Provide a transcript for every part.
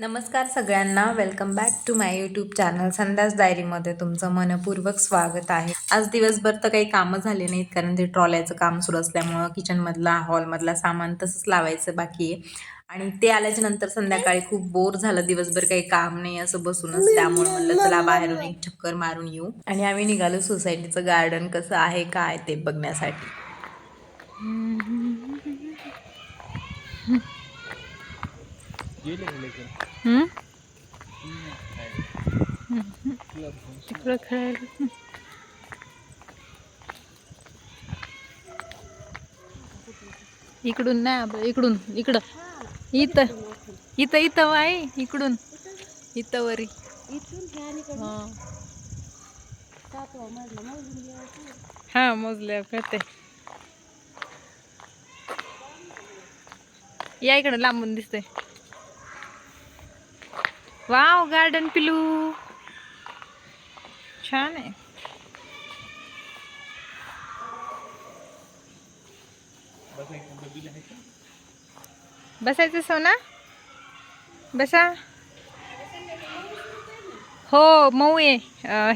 नमस्कार सगळ्यांना. Welcome back to my YouTube channel संध्यास डायरीमध्ये तुमचं मनपूर्वक स्वागत आहे. आज दिवसभर तर काही कामं झाले नाहीत कारण ते ट्रॉल्याचं काम सुरू असल्यामुळं किचनमधला हॉलमधला सामान तसंच लावायचं बाकी आहे. आणि ते आल्याच्यानंतर संध्याकाळी खूप बोर झालं. दिवसभर काही काम नाही असं बसूनच. त्यामुळे म्हणलं चला बाहेरून एक चक्कर मारून येऊ. आणि आम्ही निघालो सोसायटीचं गार्डन कसं आहे काय ते बघण्यासाठी? तिकडं खेळायला. इकडून नाही इकडून इकडं. इथं इथं इथं आहे इकडून. इथं वरी. हा. हा मोजल्या करते. या इकडं लांबून दिसतंय. वाव गार्डन पिलू. छान आहे. बसायचं सोना? बसा. हो मऊ आहे.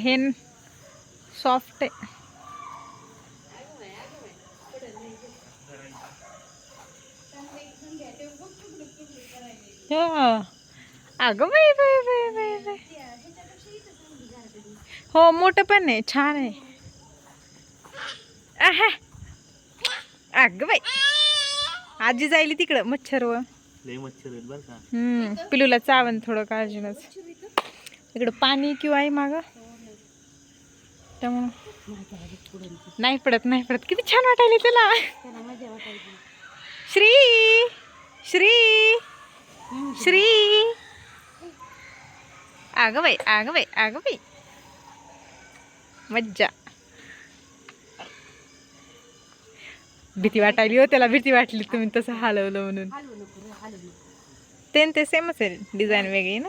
हे सॉफ्ट आहे. हो. अगं बाई बाई बाई बाई बाई. हो मोठं पण आहे छान आहे. अगं बाई. आजी जायली तिकडं मच्छर व. पिलूला चावन थोडं काळजीनच इकडं पाणी किंवा आहे माग. त्यामुळं. नाही पडत नाही पडत. किती छान वाटायला त्याला. श्री श्री श्री. अगं बाई अगं बाई अगं बाई. मज्जा. भीती वाटायली हो त्याला भीती वाटली तुम्ही तसं हलवलं म्हणून. ते ते सेमच आहे डिझाईन वेगळी ना?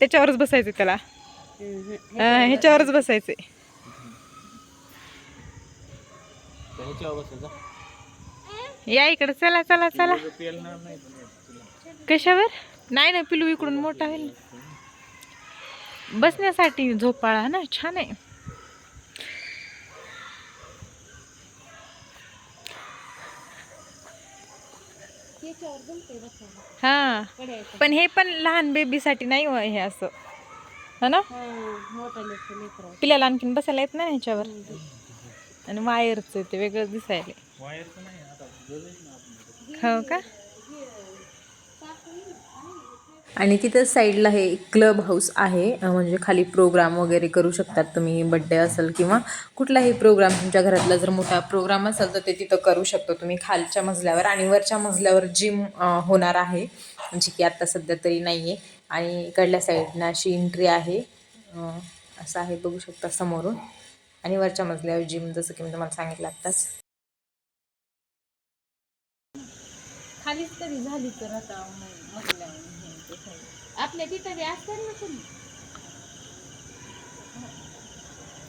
त्याच्यावरच बसायचं त्याला. ह्याच्यावरच बसायचा या इकडे चला चला चला. कशावर? नाही ना पिलू इकडून मोठा होईल. बसण्यासाठी झोपाळा ना? छान आहे. हा. पण हे पण लहान बेबीसाठी नाही हो हे असं. हो ना? पिल्याला आणखीन बसायला येत नाही ना ह्याच्यावर आणि वायरचं ते वेगळं दिसायला हो का? आणि तिथं साईडला हे क्लब हाऊस आहे. म्हणजे खाली प्रोग्राम वगैरे करू शकतात तुम्ही बड्डे असेल किंवा कुठलाही प्रोग्राम. तुमच्या घरातला जर मोठा प्रोग्राम असेल तर ते तिथं करू शकतो तुम्ही. खालच्या मजल्यावर आणि वरच्या मजल्यावर जिम होणार आहे. म्हणजे की आत्ता सध्या तरी नाही आहे आणि इकडल्या साईडनं अशी एंट्री आहे. असं आहे बघू शकता समोरून. आणि वरच्या मजल्यावर जिम जसं की मी तुम्हाला सांगितलं आत्ताच. खालीच तरी झाली तर आता आपल्या तिथं बी असतात ना तुम्ही?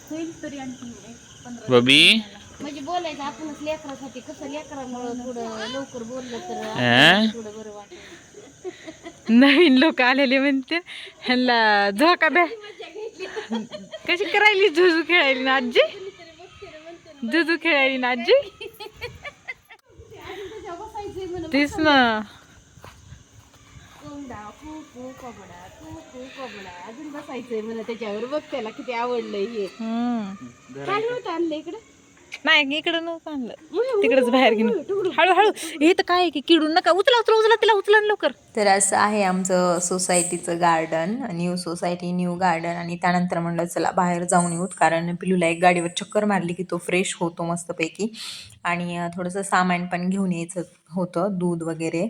होईल तरी आणखी एक पंधरा बबी? म्हणजे बोलायचं आपणच लेकरासाठी. कसं लेकरामुळं थोडं लवकर बोललं तर थोडं बरं नवीन लोक आलेले म्हणते. ह्यांना झोका द्या कशी करायली झुजू खेळायली ना आजी? झुजू खेळायली ना आजी? तेच ना. कोंबडा कू कू कोंबडा कू कू कोंबडा. अजून बसायचंय मला त्याच्यावर. बघ त्याला किती आवडलंय हे. काय नव्हतं आणलं इकडं? नाही इकडं नव्हतं आणलं. तिकडच बाहेर घेऊन. हळूहळू. हे तर काय आहे की किडून नका. उचला उचला उचला तिला उचला ना लवकर. तर असं आहे आमचं सोसायटीचं garden new society new garden आणि त्यानंतर म्हणलं चला बाहेर जाऊन येऊत. कारण पिलूला एक गाडीवर चक्कर मारली की तो फ्रेश होतो मस्तपैकी. आणि थोडंसं सामान पण घेऊन यायचं होतं दूध वगैरे.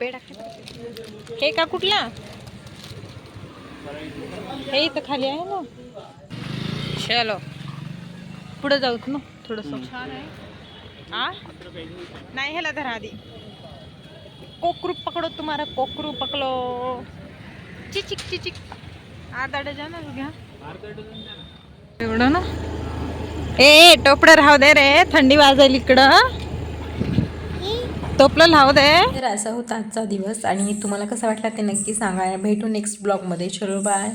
पेढा हे का कुठला? हे इथं खाली आहे ना. चलो. पुढे जाऊत ना थोडस. छान आहे. आ? नाही ह्याला धरा आधी. कोकरू पकडो तुम्हाला कोकरू पकलो चिचिक चिचिक. अर्धा डझन घ्या. एवढं ना? ए टोपडं राहू दे रे. थंडी वाजायला इकडं. टोपलं लावू दे. तर असा होता आजचा दिवस आणि तुम्हाला कसा वाटला ते नक्की सांगा. भेटू नेक्स्ट ब्लॉगमध्ये चलो बाय